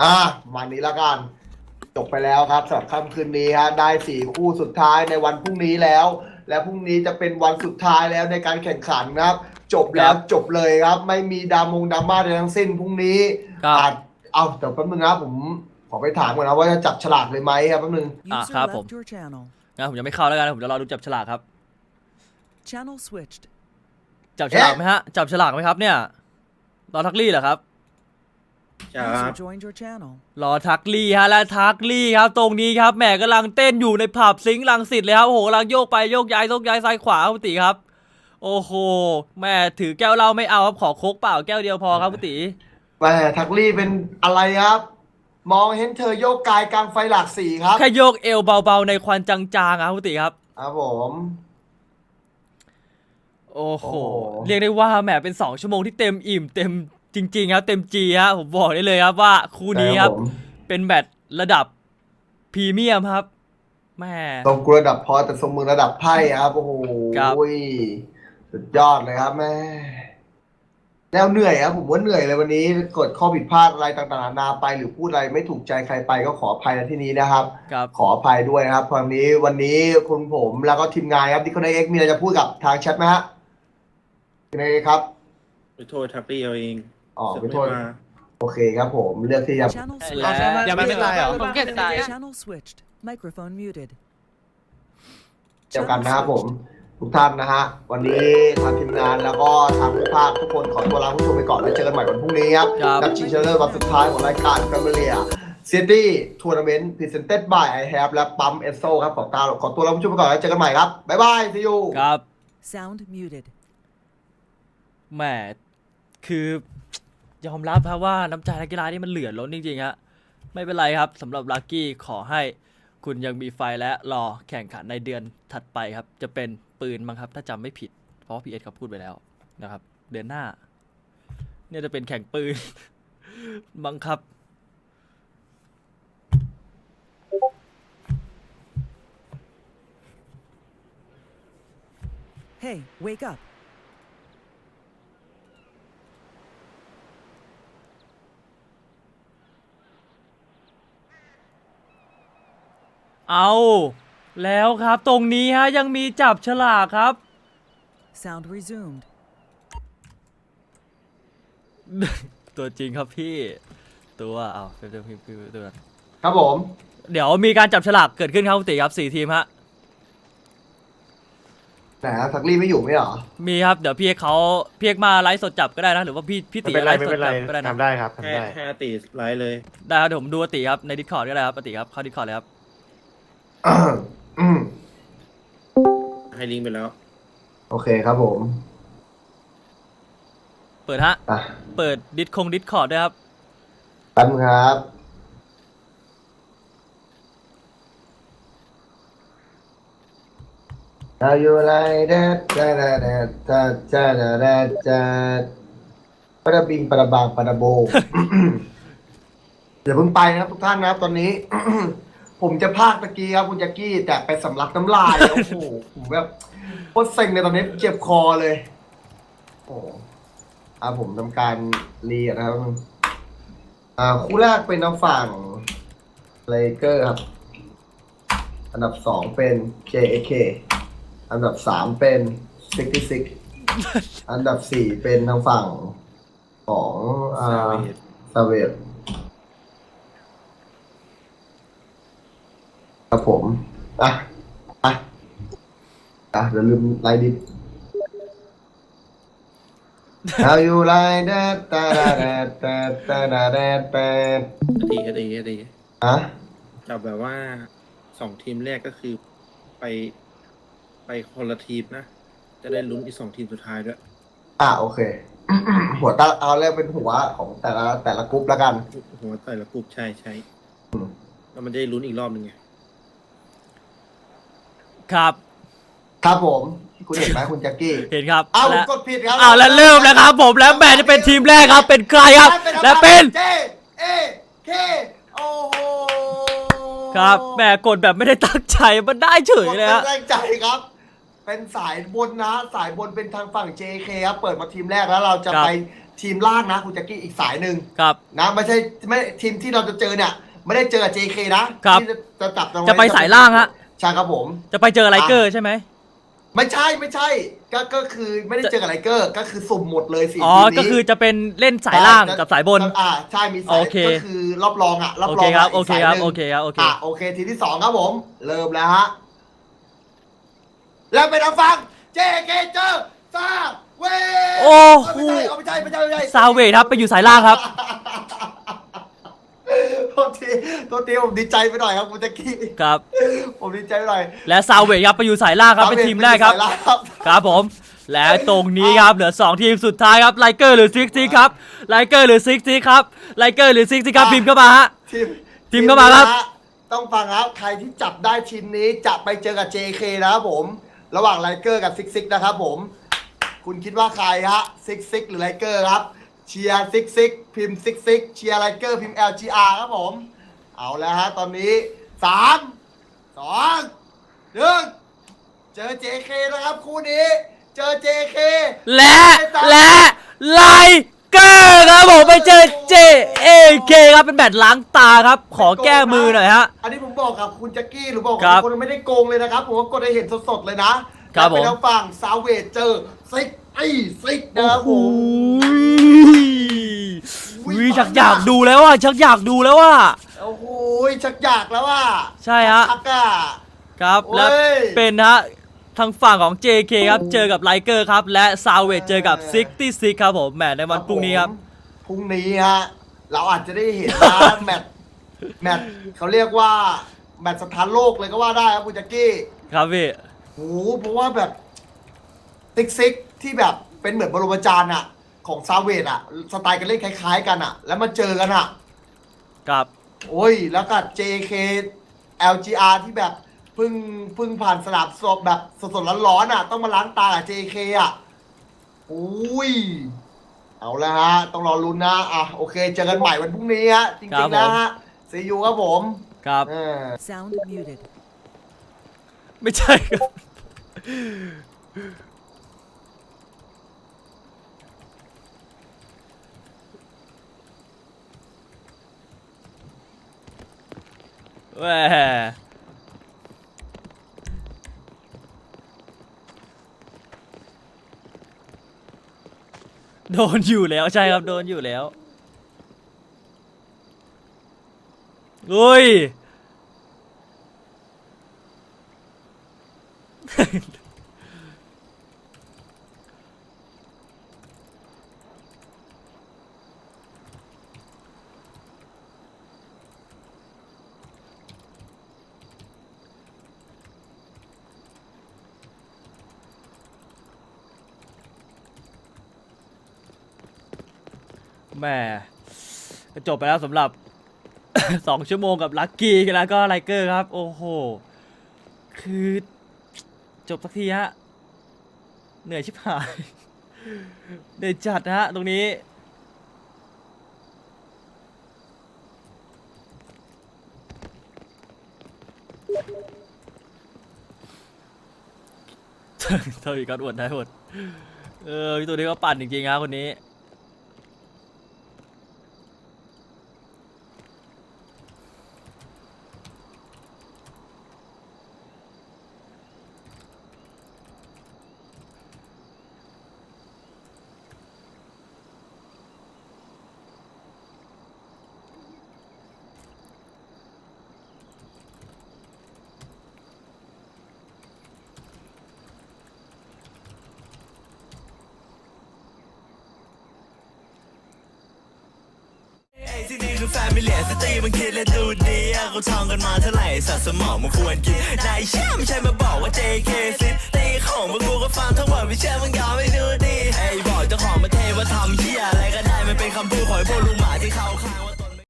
อะวันนี้ละกัน จบไปแล้วครับสำหรับค่ำคืนนี้ฮะได้สี่คู่สุดท้ายในวันพรุ่งนี้แล้ว และพรุ่งนี้จะเป็นวันสุดท้ายแล้วในการแข่งขันครับ จบแล้วจบเลยครับ ไม่มีดรามงดราม่าใดทั้งสิ้นพรุ่งนี้ครับ อาจเอาเดี๋ยวแป๊บนึงนะผมขอไปถามก่อนนะว่าจะจับฉลากเลยไหมครับแป๊บนึง อะ User ครับ left ผม your channel. งั้นผมยังไม่เข้าแล้วกันผมจะรอดูจับฉลากครับ Channel switched. จับฉลากไหมฮะ จับฉลากไหมครับเนี่ยรอทักลี่เหรอครับ ครับ User joined your channel. รอทักลี่ฮะและทักลี่ครับ ตรงนี้ครับแหมกำลังเต้นอยู่ในผับซิงค์ลังสิตเลยครับโอ้โหกำลังโยกไปโยกย้ายโยกย้ายซ้ายขวาครับพุติครับ โอ้โหแม่ถือแก้วเหล้าไม่เอาครับขอโคกเปล่าแก้วเดียวพอครับพุติแหม่ทักลี่เป็นอะไรครับ มองเห็นเธอโยกกายกลางไฟหลากสีครับ แค่โยกเอวเบาๆในควันจางๆครับพุติครับ ครับผม โอ้โห โอ้โห เรียกได้ว่าแหมเป็นสองชั่วโมงที่เต็มอิ่มเต็ม จริงๆครับเต็มจีฮะผมบอกได้เลยครับว่าคู่นี้ครับผมเป็นแมตช์ระดับพรีเมียมครับแม่ทรงกูระดับพอแต่ทรงมือระดับไพ่ครับโอ้โหครับสุดยอดเลยครับแม่แล้วเหนื่อยครับผมว่าเหนื่อยเลยวันนี้กดข้อผิดพลาดอะไรต่างๆนานาไป หรือพูดอะไรไม่ถูกใจใครไปก็ขออภัยในที่นี้นะครับครับ ขออภัยด้วยนะครับวันนี้วันนี้คุณผมแล้วก็ทีมงานครับที่คนในเอ็กมีอะไรจะพูดกับทางแชทไหมฮะทีนเอ็กครับไปโทษทักลี่เอาเอง อ๋อสึกไปโทษมาโอเคครับผมเลือกที่จะ Channel ใช่ switched. แล้วยังไม่เป็นไรเหรอ ผมเก็บตายอะ Channel switched. Microphone muted. เดียวกันนะครับผม ทุกท่านนะฮะ วันนี้ทางทีมงานแล้วก็ทางผู้ภาคทุกคนขอตัวลาผู้ชมไปก่อนแล้วเจอกันใหม่วันพรุ่งนี้ครับครับ นัดชิงชนะเลิศวันสุดท้ายของรายการ Familia City Tournament Presented by I Have และปั๊มเอสโซครับขอตาขอตัวลาผู้ชมไปก่อนแล้วเจอกันใหม่ครับ บ๊ายบาย see you ครับ Sound muted. แหมคือ ยอมรับครับว่าน้ำใจนักกีฬานี่มันเหลือล้นจริงๆฮะไม่เป็นไรครับสำหรับลักกี้ขอให้คุณยังมีไฟและรอแข่งขันในเดือนถัดไปครับ จะเป็นปืนมั้งครับ ถ้าจำไม่ผิด เพราะพีเอสเขาพูดไปแล้วนะครับ เดือนหน้า เนี่ยจะเป็นแข่งปืน บังครับ Hey, wake up. เอาแล้วครับตรงนี้ฮะยังมีจับฉลากครับ Sound resumed. ตัวจริงครับพี่ตัวเอาเดี๋ยวพี่พี่ตัวครับผมเดี๋ยวมีการจับฉลากเกิดขึ้นครับคุณติครับสี่ทีมฮะไหนฮะทักลี่ไม่อยู่ไม่เหรอ มีครับเดี๋ยวพี่เอกเขาพี่เอกมาไลฟ์สดจับก็ได้นะหรือว่าพี่พี่ไม่ตีเป็นไรไลฟ์ไม่สดเป็นไรจับก็ได้นะทำได้ครับทำให้ได้ ให้อาติไลฟ์เลยได้ครับเดี๋ยวผมดูอติครับในดิสคอร์ดก็ได้ครับอติครับเข้าดิสคอร์ดเลยครับ อืมให้ลิงก์ไปแล้ว โอเคครับผมเปิดฮะ อะเปิดดิสคงดิสคอร์ดด้วยครับ แป๊บนึงครับ How you like that จ้าดาดาจ้าจ้าดาดาจ้าปะดะบิงปะดะบางปะดะโบเดี๋ยวเพิ่งไปนะครับทุกท่านนะครับตอนนี้ ผมจะพากตะกี้ครับคุณแจ็กกี้แต่ไปสำลักน้ำลาย โอ้โหผมแบบโคตรเซ็งเลยตอนนี้เจ็บคอเลย โอ้อ่าผมทำการรีก่อนนะครับอ่าคู่แรกเป็นทางฝั่งเลเกอร์ครับ อันดับสองเป็น JAK อันดับสามเป็น66อันดับสี่เป็นทางฝั่งของอ่า Savage ซาเวต ครับผม อะ อะ อะเดี๋ยวลืมไลน์ดิ How you like that ตาดาดาดาตาดาดาดาอาติอาติอาติฮะจับแบบว่าสองทีมแรกก็คือไปไปคนละทีมนะ จะได้ลุ้นอีกสองทีมสุดท้ายด้วย อะโอเค หัวตาเอาเรียกเป็นหัวของแต่ละแต่ละกรุ๊ปแล้วกัน หัวแต่ละกลุ่มใช่ใช่อืมแล้วมันจะได้ลุ้นอีกรอบหนึ่งไง ครับ ครับผม คุณเห็นไหมคุณแจ็คกี้เห็นครับเอาและกดผิดครับอ้าวแล้วเริ่มแล้วครับ ผมแล้วแมตช์จะเป็นทีมแรกครับ เป็นใครครับ และเป็น เจเอเคโอ้โหครับแหมกดแบบไม่ได้ตั้งใจมันได้เฉยเลยกฮะดเป็นแรงใจครับ เป็นสายบนนะ สายบนเป็นทางฝั่ง JK ครับเปิดมาทีมแรกแล้วเราจะครับ ไปทีมล่างนะ คุณแจ็คกี้อีกสายหนึ่งครับ นะไม่ใช่ไม่ทีมที่เราจะเจอเนี่ย ไม่ได้เจอกับ JK นะครับ ที่จะจะจับรางวัลจะไปสายล่างฮะ ใช่ครับผม จะไปเจอไลเกอร์ใช่ไหมไม่ใช่ไม่ใช่ ก็ก็คือไม่ได้เจอกับไลเกอร์ก็คือสุ่มหมดเลยสี่อ๋อ ทีมนี้ก็คือจะเป็นเล่นสายล่างกับสายบน อ่าใช่มีสายโอเค ก็คือรอบรองอะรอบโอรเคองครับะโอเคกสายครับหนึ่งโอเคครับ โอเค อะโอเค ทีที่สองครับผม เริ่มแล้วฮะแล้วไปทางฟัง JK เจอซาเวโอ้โหไม่ใช่เอาไม่ใช่ไม่ใช่ไม่ใช่ ซาเวทครับ ไปอยู่สายล่างครับ โทษทีโทษทีผมดีใจไปหน่อยครับคุณแจ็คกี้ครับ ผมดีใจไปหน่อยและซาเวทครับไปอยู่สายล่างครับเป็นทีมแรกครับสายล่างครับ ครับผม และตรงนี้ครับเหลือ 2 ทีมสุดท้ายครับไลเกอร์หรือซิกซิกครับไลเกอร์หรือซิกซิกครับไลเกอร์หรือซิกซิกครับพิมพ์เข้ามาฮะทีมทีมเข้ามาครับนี้นะต้องฟังครับใครที่จับได้ทีมนี้จะไปเจอกับ JK นะครับผม ระหว่างไลเกอร์กับซิกซิกนะครับผม คุณคิดว่าใครฮะซิกซิกหรือไลเกอร์ครับเชียร์ซิกซิกพิมพ์ซิกซิกเชียร์ไลเกอร์พิมพ์ LGR ครับผม เอาแล้วฮะตอนนี้สามสองหนึ่งเจอ JK นะครับคู่นี้ เจอ JK และและไลเกอร์ครับผมไปเจอ JAK ครับเป็นแบตล้างตาครับ ขอแก้มือหน่อยฮะ อันนี้ผมบอกกับคุณแจ็คกี้หรือบอกครักับบคนไม่ได้โกงเลยนะครับ ผมว่ากดให้เห็นสดๆเลยนะ ครับผมแล้วเป็นทางฝั่งซาวเวจเจอซิกไอ้ซิกนะครับผมอุ้ยชักอยากดูแล้วอะชักอยากดูแล้วอะโอ้โหชักอยากแล้วว่าใช่ฮะ ชักอะ ครับโอ้ย และเป็นฮะทางฝั่งของ JK ครับเจอกับไลเกอร์ครับและซาวเวจเจอกับ66ครับผมแหมในวันพรุ่งนี้ครับ พรุ่งนี้ฮะ เราอาจจะได้เห็นนะ แมตช์แมตช์เขาเรียกว่า แมตช์สถานโลกเลยก็ว่าได้ครับคุณแจ็คกี้ ครับพี่ โอ้โหเพราะว่าแบบซิกซิกที่แบบเป็นเหมือนบรมจารย์อะของซาเวดอะสไตล์การเล่นคล้าย ๆ กันอะแล้วมาเจอกันอะครับโอ้ย แล้วก็ JK LGR ที่แบบเพิ่งเพิ่งผ่านสนามสอบแบบสดๆร้อนๆอะต้องมาล้างตากับ JK อะอุ้ย เอาละฮะ ต้องรอลุ้นนะ อะ โอเค เจอกันใหม่วันพรุ่งนี้ฮะจครัริบงๆแล้วผมฮะซียูครับผม ครับเออ Sound muted. ไม่ใช่ครับแหมโดนอยู่แล้วใช่ครับ โดนอยู่แล้ว อุ้ย แหม่จบไปแล้วสำหรับสองชั่วโมงกับลักกี้แล้วก็ไลเกอร์ครับ โอ้โห คือ จบสักทีฮะ เหนื่อยชิบหาย เหนื่อยจัดฮะ ตรงนี้ เท่าอีกก็อวดได้หมด เออพี่ตัวนี้ก็ปั่นจริงๆครับคนนี้ ที่นี่คือแฟมิเลียสตีมันคิดและดูดีเขาทองกันมาเท่าไหร่สัตว์สมองมันควรกินนายเชื่อไม่ใช่มาบอกว่า JK ซิตีของมันกูก็ฟังทั้งหมดไม่เชื่อมึงยอมไม่ดูดีไอ้บอกเจ้าของมาเทว่าทำเหี้ยอะไรก็ได้มันเป็นคำพูดของพวกลุงหมาที่เขาข้า